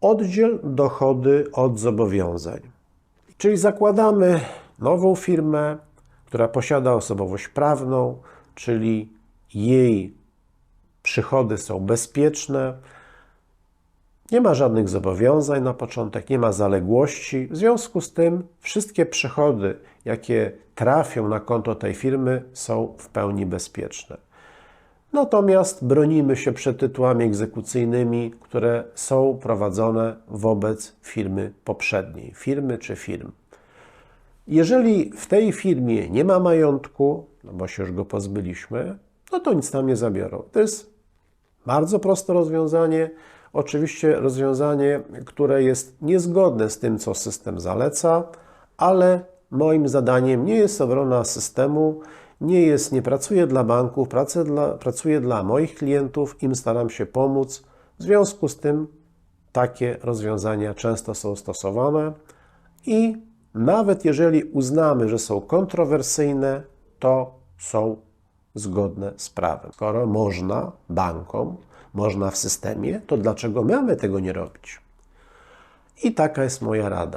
Oddziel dochody od zobowiązań. Czyli zakładamy nową firmę, która posiada osobowość prawną, czyli jej przychody są bezpieczne, nie ma żadnych zobowiązań na początek, nie ma zaległości. W związku z tym wszystkie przychody, jakie trafią na konto tej firmy, są w pełni bezpieczne. Natomiast bronimy się przed tytułami egzekucyjnymi, które są prowadzone wobec firmy poprzedniej, firmy czy firm. Jeżeli w tej firmie nie ma majątku, no bo się już go pozbyliśmy, no to nic nam nie zabiorą. To jest bardzo proste rozwiązanie. Oczywiście rozwiązanie, które jest niezgodne z tym, co system zaleca, ale moim zadaniem nie jest obrona systemu, nie jest, nie pracuję dla banków, pracuję dla, pracuję dla moich klientów, im staram się pomóc. W związku z tym takie rozwiązania często są stosowane i nawet jeżeli uznamy, że są kontrowersyjne, to są zgodne z prawem. Skoro można bankom, można w systemie, to dlaczego my mamy tego nie robić? I taka jest moja rada.